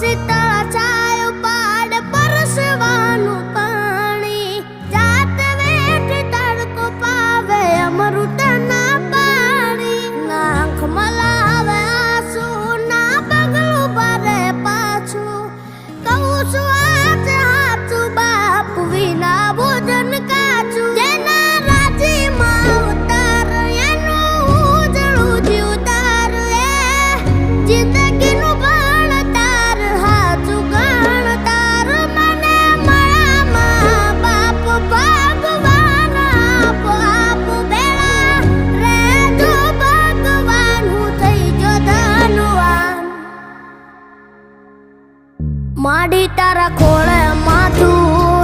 શીતળ છાયો પાડ પરસવાનું પાણી. જાત પાણી. નાખ મલાવે આંસુ પાછું. કહું છું આજ બાપ વિના ભોજન કાચું. જેના રાજીમાં ઉતાર, એનું ઉજળું જિંદગીનું માથું જાણે સ્વર્ગ જગનું